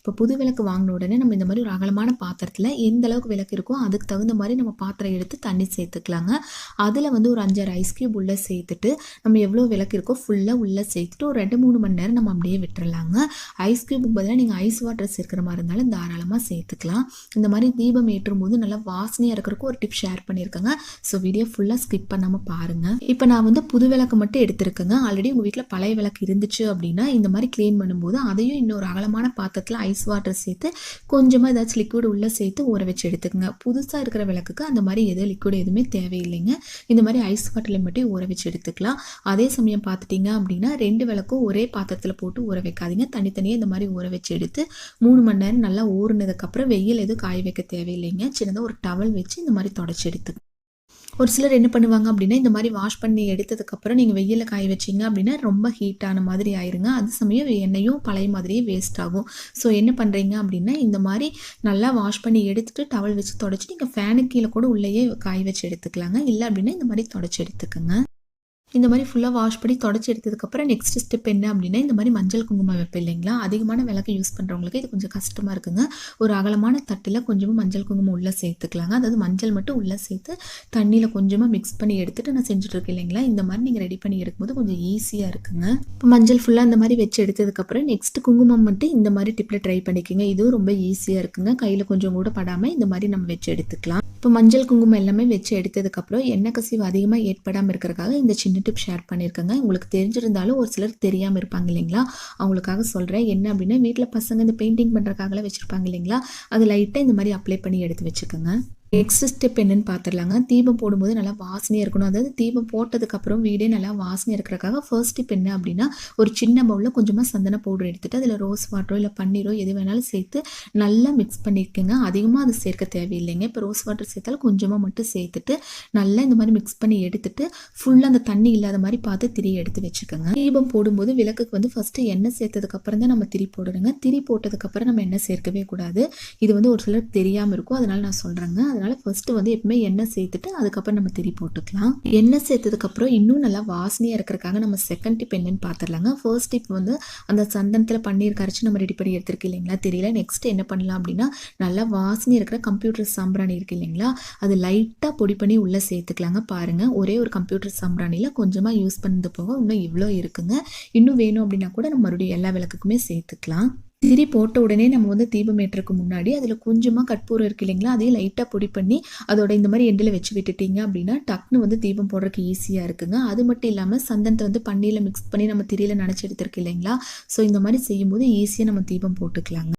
இப்போ புது விளக்கு வாங்கின உடனே நம்ம இந்த மாதிரி ஒரு அகலமான பாத்திரத்தில் எந்த அளவுக்கு விளக்கு இருக்கோ அதுக்கு தகுந்த மாதிரி நம்ம பாத்திரம் எடுத்து தண்ணி சேர்த்துக்கலாங்க. அதில் வந்து ஒரு அஞ்சாறு ஐஸ் க்யூப் உள்ளே சேர்த்துட்டு நம்ம எவ்வளோ விளக்கு இருக்கோ ஃபுல்லாக உள்ளே சேர்த்துட்டு ஒரு ரெண்டு மூணு மணி நேரம் நம்ம அப்படியே விட்டுறலாங்க. ஐஸ் க்யூபுக்கு பதிலாக நீங்கள் ஐஸ் வாட்டர் சேர்க்குற மாதிரி இருந்தாலும் தாராளமாக சேர்த்துக்கலாம். இந்த மாதிரி தீபம் ஏற்றும் போது நல்லா வாசனையாக இருக்கிறக்கு ஒரு டிப் ஷேர் பண்ணியிருக்கேங்க. ஸோ வீடியோ ஃபுல்லாக ஸ்கிப் பண்ணாமல் பாருங்கள் இப்போ நான் வந்து புது விளக்கு மட்டும் எடுத்திருக்கேங்க. ஆல்ரெடி உங்கள் வீட்டில் பழைய விளக்கு இருந்துச்சு அப்படின்னா இந்த மாதிரி க்ளீன் பண்ணும்போது அதையும் இன்னொரு அகலமான பாத்திரத்தில் ஐஸ் வாட்டர் சேர்த்து கொஞ்சமாக ஏதாச்சும் லிக்விட் உள்ளே சேர்த்து ஊற வச்சு எடுத்துக்கோங்க. புதுசாக இருக்கிற விளக்குக்கு அந்த மாதிரி எதுவும் லிக்விட் எதுவுமே தேவையில்லைங்க. இந்த மாதிரி ஐஸ் வாட்டரில் மட்டும் ஊற வச்சு எடுத்துக்கலாம். அதே சமயம் பார்த்துட்டிங்க அப்படின்னா ரெண்டு விளக்கும் ஒரே பாத்திரத்தில் போட்டு ஊற வைக்காதீங்க. தனித்தனியாக இந்த மாதிரி ஊற வச்சு எடுத்து மூணு மணி நேரம் நல்லா ஊறினதுக்கப்புறம் வெயில் எதுவும் காய வைக்க தேவையில்லைங்க. சின்னதாக ஒரு டவல் வச்சு இந்த மாதிரி தொடச்சி எடுத்துக்கோங்க. ஒரு சிலர் என்ன பண்ணுவாங்க அப்படின்னா இந்த மாதிரி வாஷ் பண்ணி எடுத்ததுக்கப்புறம் நீங்கள் வெயிலில் காய வச்சிங்க அப்படின்னா ரொம்ப ஹீட்டான மாதிரி ஆயிருங்க. அது சமயம் எண்ணெயும் பழைய மாதிரியே வேஸ்ட் ஆகும். ஸோ என்ன பண்ணுறீங்க அப்படின்னா இந்த மாதிரி நல்லா வாஷ் பண்ணி எடுத்துகிட்டு டவல் வச்சு தொடச்சி நீங்கள் ஃபேனுக்கு கீழே கூட உள்ளேயே காய வச்சு எடுத்துக்கலாங்க. இல்லை அப்படின்னா இந்த மாதிரி தொடச்சி எடுத்துக்கோங்க. இந்த மாதிரி ஃபுல்லாக வாஷ் பண்ணி தொடச்சி எடுத்ததுக்கப்புறம் நெக்ஸ்ட் ஸ்டெப் என்ன அப்படின்னா இந்த மாதிரி மஞ்சள் குங்குமம் வைப்பேன் இல்லைங்களா? அதிகமான விளக்கு யூஸ் பண்ணுறவங்களுக்கு இது கொஞ்சம் கஷ்டமாக இருக்குங்க. ஒரு அகலமான தட்டில் கொஞ்சமாக மஞ்சள் குங்குமம் உள்ளே சேர்த்துக்கலாங்க. அதாவது மஞ்சள் மட்டும் உள்ளே சேர்த்து தண்ணியில் கொஞ்சமாக மிக்ஸ் பண்ணி எடுத்துகிட்டு நான் செஞ்சுட்ருக்கேன் இல்லைங்களா? இந்த மாதிரி நீங்கள் ரெடி பண்ணி எடுக்கும்போது கொஞ்சம் ஈஸியாக இருக்குங்க. இப்போ மஞ்சள் ஃபுல்லாக இந்த மாதிரி வச்சு எடுத்ததுக்கப்புறம் நெக்ஸ்ட் குங்குமம் மட்டும் இந்த மாதிரி டிப்பில் ட்ரை பண்ணிக்கோங்க. இதுவும் ரொம்ப ஈஸியாக இருக்குங்க. கையில் கொஞ்சம் கூட படாமல் இந்த மாதிரி நம்ம வச்சு எடுத்துக்கலாம். இப்போ மஞ்சள் குங்குமம் எல்லாமே வச்சு எடுத்ததுக்கப்புறம் எண்ணெய் கசிவு அதிகமாக ஏற்படாமல் இருக்கிறக்காக இந்த சின்ன டிப் ஷேர் பண்ணியிருக்கேங்க உங்களுக்கு தெரிஞ்சிருந்தாலும் ஒரு சிலர் தெரியாமல் இருப்பாங்க இல்லைங்களா? அவங்களுக்காக சொல்கிறேன் என்ன அப்படின்னா வீட்டில் பசங்க இந்த பெயிண்டிங் பண்ணுறக்காகலாம் வச்சுருப்பாங்க இல்லைங்களா? அது லைட்டாக இந்த மாதிரி அப்ளை பண்ணி எடுத்து வச்சுக்கோங்க நெக்ஸ்ட் ஸ்டெப் என்னன்னு பார்த்துடலாங்க தீபம் போடும்போது நல்லா வாசனையாக இருக்கணும். அதாவது தீபம் போட்டதுக்கப்புறம் வீடே நல்லா வாசனை இருக்கிறக்காக ஃபர்ஸ்ட் ஸ்டெப் என்ன அப்படின்னா ஒரு சின்ன பவுலில் கொஞ்சமாக சந்தன பவுடர் எடுத்துகிட்டு அதில் ரோஸ் வாட்டரோ இல்லை பன்னீரோ எது வேணாலும் சேர்த்து நல்லா மிக்ஸ் பண்ணியிருக்கேங்க அதிகமாக அது சேர்க்க தேவையில்லைங்க. இப்போ ரோஸ் வாட்டர் சேர்த்தாலும் கொஞ்சமாக மட்டும் சேர்த்துட்டு நல்லா இந்த மாதிரி மிக்ஸ் பண்ணி எடுத்துட்டு ஃபுல்லாக அந்த தண்ணி இல்லாத மாதிரி பார்த்து திரி எடுத்து வச்சுக்கோங்க. தீபம் போடும்போது விளக்குக்கு வந்து ஃபஸ்ட்டு எண்ணெய் சேர்த்ததுக்கப்புறம் தான் நம்ம திரி போடணுங்க. திரி போட்டதுக்கப்புறம் நம்ம எண்ணெய் சேர்க்கவே கூடாது. இது வந்து ஒரு சிலர் தெரியாமல் இருக்கும். அதனால் நான் சொல்கிறேங்க அதனால் ஃபஸ்ட்டு வந்து எப்பவுமே எண்ணெய் சேர்த்துட்டு அதுக்கப்புறம் நம்ம திரி போட்டுக்கலாம். எண்ணெய் சேர்த்ததுக்கப்புறம் இன்னும் நல்லா வாசனையாக இருக்கிறக்காக நம்ம செகண்ட் டிப் என்னென்னு பார்த்துடலாங்க ஃபர்ஸ்ட் டிப் வந்து அந்த சந்தனத்தில் பன்னீர் கரைச்சி நம்ம ரெடி பண்ணி எடுத்துருக்கு இல்லைங்களா? தெரியல. நெக்ஸ்ட் என்ன பண்ணலாம் அப்படின்னா நல்லா வாசனை இருக்கிற கம்ப்யூட்டர் சாம்பிராணி இருக்குது இல்லைங்களா? அது லைட்டாக பொடி பண்ணி உள்ளே சேர்த்துக்கலாங்க பாருங்கள் ஒரே ஒரு கம்ப்யூட்டர் சாம்பிராணியில் கொஞ்சமாக யூஸ் பண்ணது போக இன்னும் இவ்வளோ இருக்குங்க. இன்னும் வேணும் அப்படின்னா கூட நம்ம மறுபடியும் எல்லா விளக்குக்குமே சேர்த்துக்கலாம். திரி போட்ட உடனே நம்ம வந்து தீபம் ஏற்றுறதுக்கு முன்னாடி அதில் கொஞ்சமாக கற்பூரம் இருக்கு இல்லைங்களா? அதையும் லைட்டாக பொடி பண்ணி அதோட இந்த மாதிரி எண்டில் வச்சு விட்டுட்டீங்க அப்படின்னா டக்குன்னு வந்து தீபம் போடுறதுக்கு ஈஸியாக இருக்குங்க. அது மட்டும் இல்லாமல் சந்தனத்தை வந்து பண்ணியில் மிக்ஸ் பண்ணி நம்ம திரியில் நினச்சி எடுத்துருக்கு இல்லைங்களா? ஸோ இந்த மாதிரி செய்யும்போது ஈஸியாக நம்ம தீபம் போட்டுக்கலாங்க.